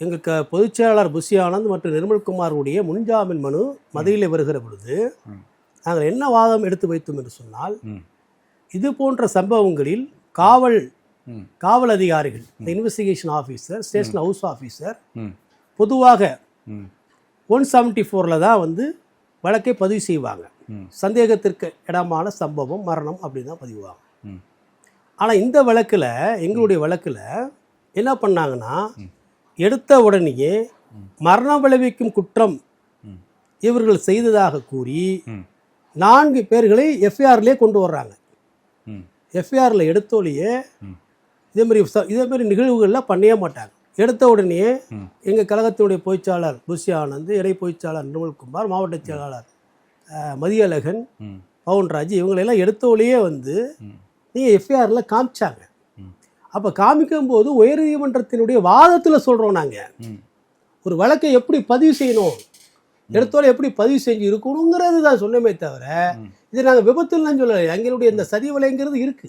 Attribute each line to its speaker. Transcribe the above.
Speaker 1: எங்கள் க பொதுச் செயலாளர் புஷி ஆனந்த் மற்றும் நிர்மல்குமாருடைய முன்ஜாமீன் மனு மதுரையில் வருகிற பொழுது. நாங்கள் என்ன வாதம் எடுத்து வைத்தோம் என்று சொன்னால். இது போன்ற சம்பவங்களில் காவல். காவல் அதிகாரிகள் இந்த investigation officer station house officer. பொதுவாக. ஒன் செவன்ட்டி ஃபோரில் தான் வந்து வழக்கை பதிவு செய்வாங்க. சந்தேகத்திற்கு இடமான சம்பவம் மரணம் அப்படின்னு தான் பதிவாங்க
Speaker 2: ம்.
Speaker 1: ஆனால் இந்த வழக்கில் எங்களுடைய வழக்கில் என்ன பண்ணாங்கன்னா. எடுத்த உடனேயே மரணம் விளைவிக்கும் குற்றம். இவர்கள் செய்ததாக கூறி. நான்கு பேர்களை எஃப்ஐஆர்லேயே கொண்டு வர்றாங்க. எஃப்ஐஆரில் எடுத்தோலையே. இதே மாதிரி இதே மாதிரி நிகழ்வுகள்லாம் பண்ணவே மாட்டாங்க எடுத்த உடனே. எங்கள் கழகத்தினுடைய பொய்ச்சாளர் புஷி ஆனந்த் இணை பொய்ச்சாளர் நிர்மல்குமார் மாவட்ட செயலாளர் மதியழகன். பவுன்ராஜ் இவங்களெல்லாம் எடுத்தோலையே வந்து. நீங்கள் எஃப்ஐஆரில் காமிச்சாங்க அப்போ காமிக்கும்போது உயர்நீதிமன்றத்தினுடைய வாதத்தில் சொல்கிறோம் நாங்கள். ஒரு வழக்கை எப்படி பதிவு செய்யணும்? எடுத்தோட எப்படி பதிவு செஞ்சு இருக்கணுங்கிறது தான் சொன்னமே தவிர. இது நாங்கள் விபத்துலாம் சொல்லலை. எங்களுடைய இந்த சதி வலைங்கிறது இருக்கு.